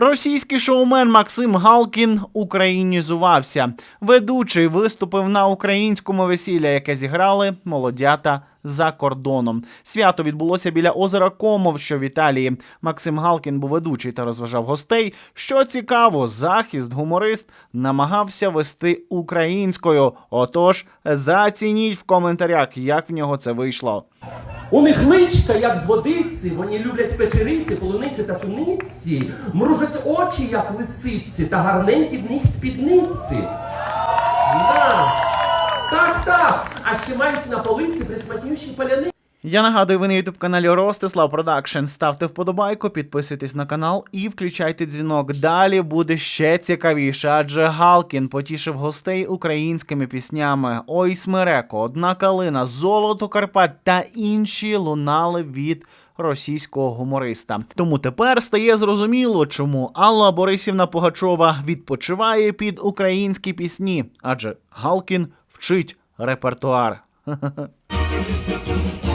Російський шоумен Максим Галкін українізувався. Ведучий виступив на українському весілля, яке зіграли молодята за кордоном. Свято відбулося біля озера Комов, що в Італії. Максим Галкін був ведучий та розважав гостей. Що цікаво, захист гуморист намагався вести українською. Отож, зацініть в коментарях, як в нього це вийшло. У них личка, як з водиці, вони люблять печериці, полуниці та суниці, мружать очі, як лисиці, та гарненькі в них спідниці. Да. Так, так. А ще мають на полиці присматнющі паляни. Я нагадую, ви на ютуб каналі Ростислав Продакшн. Ставте вподобайку, підписуйтесь на канал і включайте дзвінок. Далі буде ще цікавіше, адже Галкін потішив гостей українськими піснями. Ой, смереко, одна калина, золото Карпат та інші лунали від. Російського гумориста. Тому тепер стає зрозуміло, чому Алла Борисівна Пугачова відпочиває під українські пісні, адже Галкін вчить репертуар.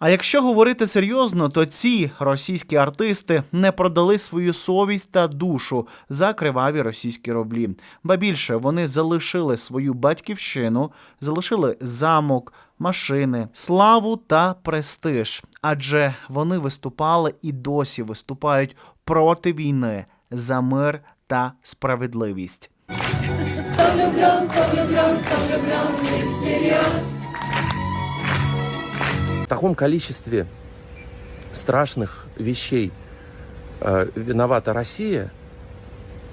А якщо говорити серйозно, то ці російські артисти не продали свою совість та душу за криваві російські рублі. Ба більше вони залишили свою батьківщину, залишили замок, машини, славу та престиж, адже вони виступали і досі виступають проти війни за мир та справедливість. В таком количестве страшных вещей э, виновата Россия,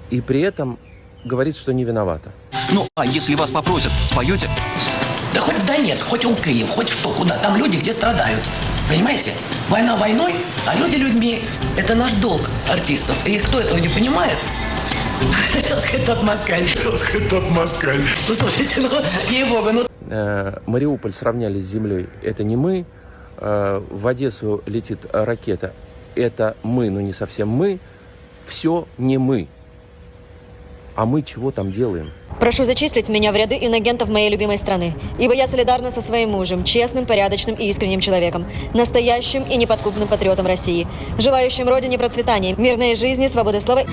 и при этом говорит, что не виновата. Ну, а если вас попросят, споете? Да хоть в Донецк, хоть в Киев, хоть что, куда. Там люди, где страдают. Понимаете? Война войной, а люди людьми. Это наш долг артистов. И кто этого не понимает, хотел сказать тот москаль. Тот москаль. Ну, слушайте, ну, ей-богу, ну, Э, Мариуполь сравняли с землей. Это не мы. Э, В Одессу летит ракета. Это мы, но не совсем мы. Все не мы. А мы чего там делаем? Прошу зачислить меня в ряды инагентов моей любимой страны, ибо я солидарна со своим мужем, честным, порядочным и искренним человеком, настоящим и неподкупным патриотом России, желающим родине процветания, мирной жизни, свободы слова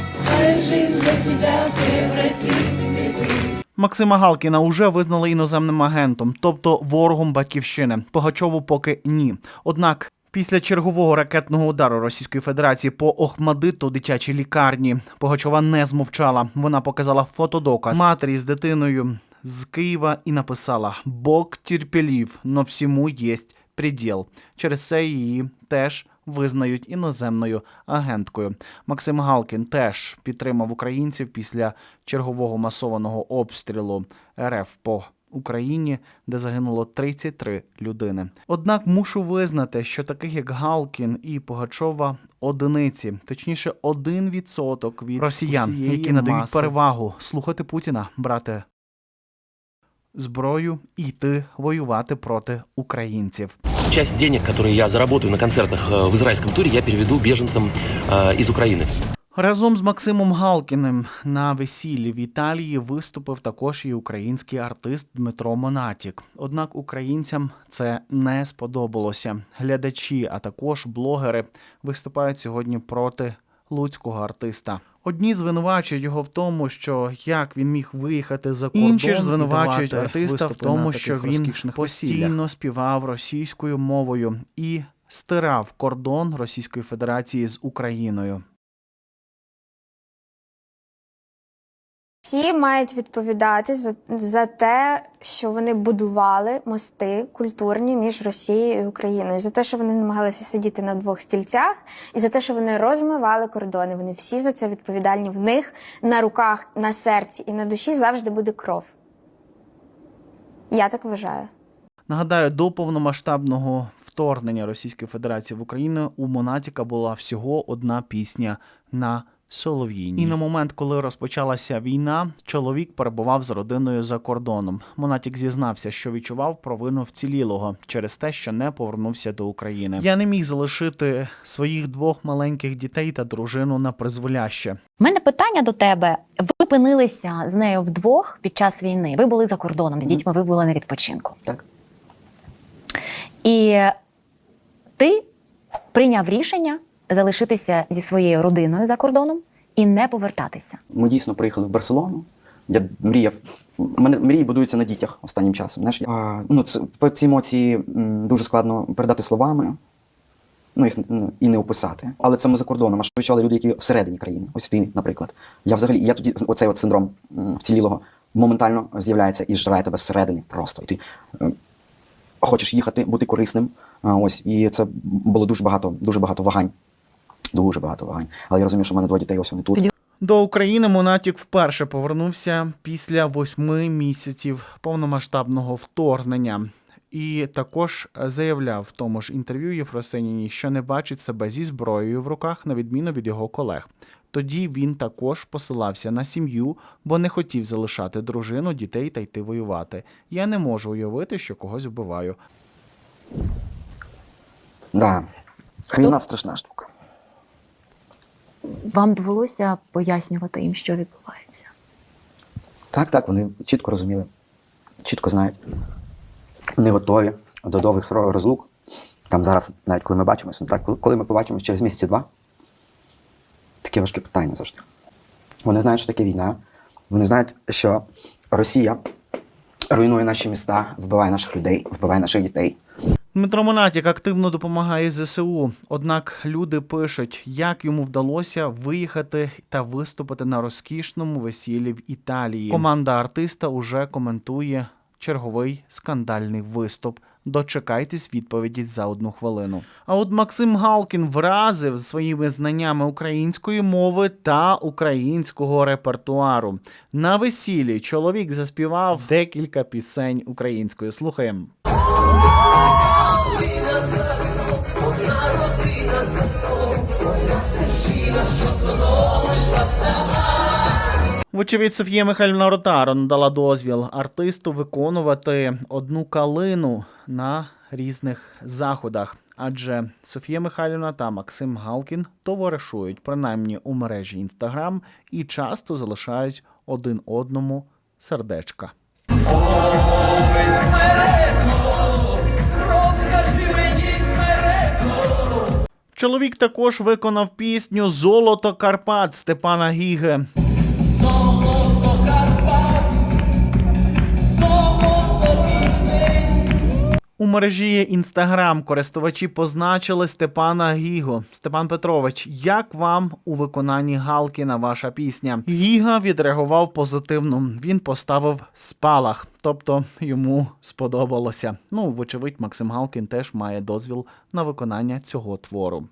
Максима Галкіна уже визнали іноземним агентом, тобто ворогом батьківщини. Погачову поки ні. Однак. Після чергового ракетного удару Російської Федерації по Охмадиту дитячій лікарні Погачова не змовчала. Вона показала фотодоказ матері з дитиною з Києва і написала: Бог терпелів, но всьому єсть приділ. Через це її теж визнають іноземною агенткою. Максим Галкін теж підтримав українців після чергового масованого обстрілу РФ по Україні, де загинуло 33 людини. Однак мушу визнати, що таких як Галкін і Погачова одиниці, точніше, один відсоток від росіян, які надають маси. перевагу слухати Путіна, брати зброю і йти воювати проти українців. Часть денег, которые я заработаю на концертах э, в израильском туре, я переведу беженцам э, из Украины. Разом з Максимом Галкіним на весіллі в Італії виступив також і український артист Дмитро Монатік. Однак українцям це не сподобалося. Глядачі, а також блогери виступають сьогодні проти луцького артиста. Одні звинувачують його в тому, що як він міг виїхати за кордон, Інші ж звинувачують артиста в тому, що він постійно співав російською мовою і стирав кордон Російської Федерації з Україною. Всі мають відповідати за, за те, що вони будували мости культурні між Росією і Україною, за те, що вони намагалися сидіти на двох стільцях, і за те, що вони розмивали кордони. Вони всі за це відповідальні. В них на руках, на серці і на душі завжди буде кров. Я так вважаю. Нагадаю, до повномасштабного вторгнення Російської Федерації в Україну у Монатіка була всього одна пісня на Солов'їні. І на момент, коли розпочалася війна, чоловік перебував з родиною за кордоном. Монатік зізнався, що відчував провину вцілілого через те, що не повернувся до України. Я не міг залишити своїх двох маленьких дітей та дружину на призволяще. У мене питання до тебе: ви опинилися з нею вдвох під час війни. Ви були за кордоном з дітьми, ви були на відпочинку. Так. І ти прийняв рішення залишитися зі своєю родиною за кордоном і не повертатися. Ми дійсно приїхали в Барселону. Я мріяв. Мене мрії будуються на дітях останнім часом. Знаєш, а, ну, це, ці емоції дуже складно передати словами. Ну, їх і не описати. Але це ми за кордоном. А що відчували люди, які всередині країни. Ось ти, наприклад. Я взагалі, я тоді оцей от синдром вцілілого моментально з'являється і жрає тебе зсередини просто. І ти хочеш їхати, бути корисним. Ось, і це було дуже багато, дуже багато вагань. Дуже багато вагань. Але я розумію, що в мене двоє дітей, ось вони тут. До України Монатік вперше повернувся після восьми місяців повномасштабного вторгнення. І також заявляв в тому ж інтерв'ю Єфросиніні, що не бачить себе зі зброєю в руках, на відміну від його колег. Тоді він також посилався на сім'ю, бо не хотів залишати дружину, дітей та йти воювати. Я не можу уявити, що когось вбиваю. Да. Війна страшна штука. Вам довелося пояснювати їм, що відбувається. Так, так, вони чітко розуміли, чітко знають. Вони готові до довгих розлук. Там зараз, навіть коли ми бачимося, ну так, коли- ми побачимось через місяці два, таке важке питання завжди. Вони знають, що таке війна. Вони знають, що Росія руйнує наші міста, вбиває наших людей, вбиває наших дітей. Дмитро Монатік активно допомагає ЗСУ. Однак люди пишуть, як йому вдалося виїхати та виступити на розкішному весіллі в Італії. Команда артиста уже коментує черговий скандальний виступ. Дочекайтесь відповіді за одну хвилину. А от Максим Галкін вразив своїми знаннями української мови та українського репертуару. На весіллі чоловік заспівав декілька пісень українською. Слухаємо. Вочевидь, Софія Михайлівна Ротаро надала дозвіл артисту виконувати одну калину на різних заходах. Адже Софія Михайлівна та Максим Галкін товаришують принаймні у мережі Інстаграм і часто залишають один одному сердечка. Чоловік також виконав пісню Золото Карпат Степана Гіге. У мережі Інстаграм користувачі позначили Степана Гіго. Степан Петрович, як вам у виконанні Галкіна ваша пісня? Гіга відреагував позитивно. Він поставив спалах, тобто йому сподобалося. Ну, вочевидь, Максим Галкін теж має дозвіл на виконання цього твору.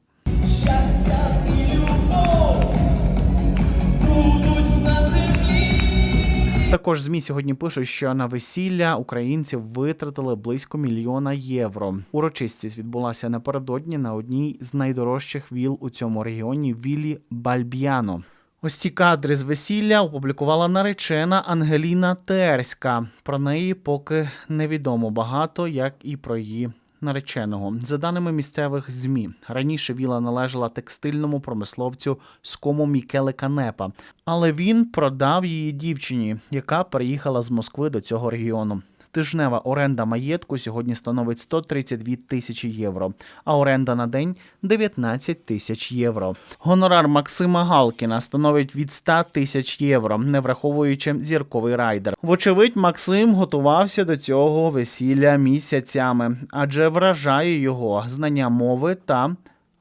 Також ЗМІ сьогодні пишуть, що на весілля українці витратили близько мільйона євро. Урочистість відбулася напередодні на одній з найдорожчих віл у цьому регіоні вілі Бальб'яно. Ось ці кадри з весілля опублікувала наречена Ангеліна Терська. Про неї поки невідомо багато, як і про її нареченого. За даними місцевих змі, раніше віла належала текстильному промисловцю Скому Мікеле Канепа, але він продав її дівчині, яка приїхала з Москви до цього регіону. Тижнева оренда маєтку сьогодні становить 132 тисячі євро, а оренда на день 19 тисяч євро. Гонорар Максима Галкіна становить від 100 тисяч євро, не враховуючи зірковий райдер. Вочевидь, Максим готувався до цього весілля місяцями, адже вражає його знання мови та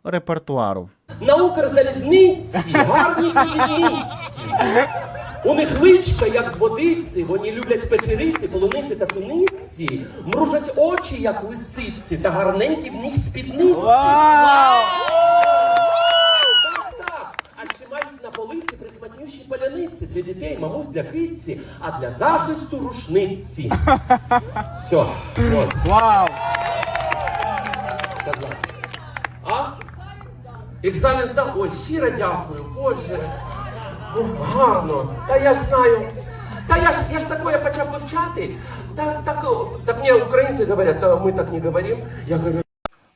репертуару. На Укрзалізниці гарні. У них личка, як з водиці, вони люблять печериці, полуниці та суниці, мружать очі, як лисиці, та гарненькі в них спідниці. Так, так. А ще мають на полиці присматнющі паляниці для дітей, мамусь для киці, а для захисту рушниці. Все. Вау! Сказав. А? Екзамен здав. Ой, щиро дякую, Боже. Гарно. Та я ж знаю. Та я ж, я ж такое почав вивчати. Так, так, так мне українці говорять, та ми так не говоримо. Я говорю,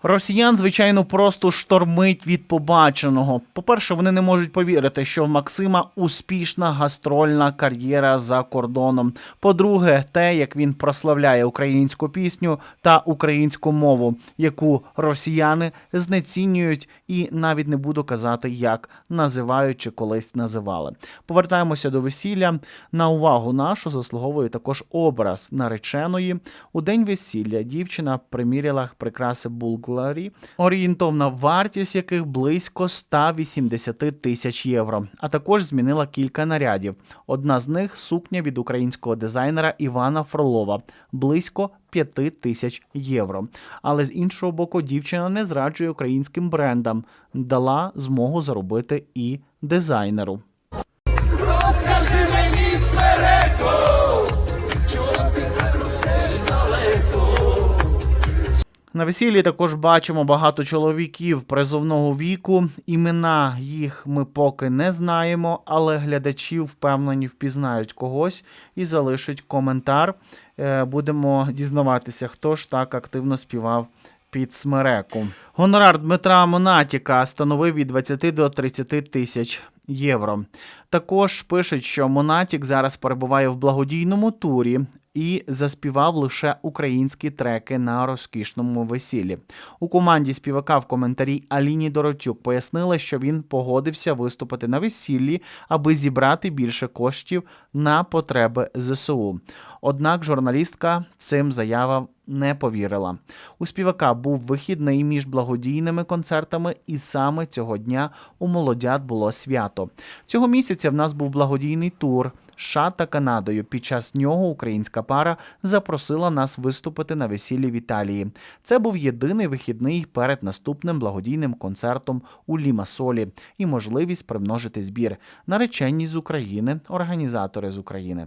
Росіян, звичайно, просто штормить від побаченого. По-перше, вони не можуть повірити, що в Максима успішна гастрольна кар'єра за кордоном. По-друге, те, як він прославляє українську пісню та українську мову, яку росіяни знецінюють, і навіть не буду казати, як називають чи колись називали. Повертаємося до весілля. На увагу нашу заслуговує також образ нареченої. У день весілля дівчина приміряла прикраси Булгарі, орієнтовна вартість яких близько 180 тисяч євро. А також змінила кілька нарядів. Одна з них сукня від українського дизайнера Івана Фролова близько 5 тисяч євро. Але з іншого боку, дівчина не зраджує українським брендам, дала змогу заробити і дизайнеру. На весіллі також бачимо багато чоловіків призовного віку. Імена їх ми поки не знаємо, але глядачі впевнені впізнають когось і залишать коментар. Е, Будемо дізнаватися, хто ж так активно співав під смереку. Гонорар Дмитра Монатіка становив від 20 до 30 тисяч євро. Також пишуть, що Монатік зараз перебуває в благодійному турі і заспівав лише українські треки на розкішному весіллі. У команді співака в коментарі Аліні Доротюк пояснили, що він погодився виступити на весіллі, аби зібрати більше коштів на потреби ЗСУ. Однак журналістка цим заявам не повірила. У співака був вихідний між благодійними концертами, і саме цього дня у молодят було свято. Цього місяця в нас був благодійний тур. США та Канадою. Під час нього українська пара запросила нас виступити на весіллі в Італії. Це був єдиний вихідний перед наступним благодійним концертом у Лімасолі і можливість примножити збір. Наречені з України, організатори з України.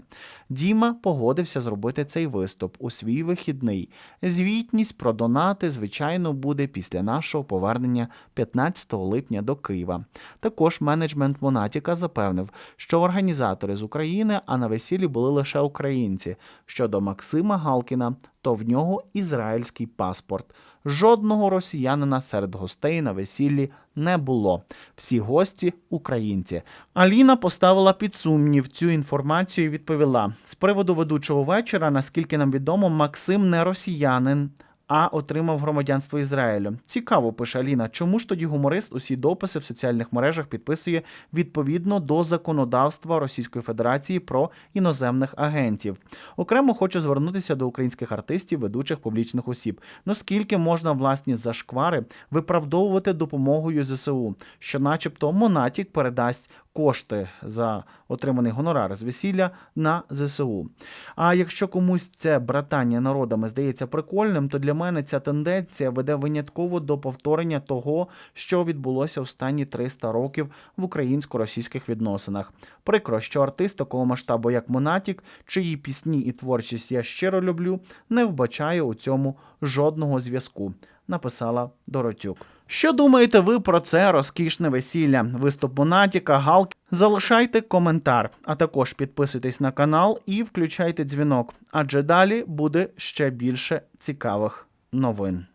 Діма погодився зробити цей виступ у свій вихідний. Звітність про донати, звичайно, буде після нашого повернення 15 липня до Києва. Також менеджмент Монатіка запевнив, що організатори з України, а на весіллі були лише українці. Щодо Максима Галкіна, то в нього ізраїльський паспорт. Жодного росіянина серед гостей на весіллі не було. Всі гості українці. Аліна поставила під сумнів цю інформацію і відповіла: з приводу ведучого вечора, наскільки нам відомо, Максим не росіянин. А отримав громадянство Ізраїлю. Цікаво, пише Аліна, чому ж тоді гуморист усі дописи в соціальних мережах підписує відповідно до законодавства Російської Федерації про іноземних агентів. Окремо хочу звернутися до українських артистів, ведучих публічних осіб. Ну скільки можна власні зашквари виправдовувати допомогою ЗСУ, що, начебто, Монатік передасть кошти за отриманий гонорар з весілля на ЗСУ. А якщо комусь це братання народами здається прикольним, то для мене ця тенденція веде винятково до повторення того, що відбулося останні 300 років в українсько-російських відносинах. Прикро, що артист такого масштабу, як Монатік, чиї пісні і творчість я щиро люблю, не вбачає у цьому жодного зв'язку. Написала Доротюк. Що думаєте ви про це розкішне весілля? Виступ Монатіка, Галки? Залишайте коментар, а також підписуйтесь на канал і включайте дзвінок, адже далі буде ще більше цікавих новин.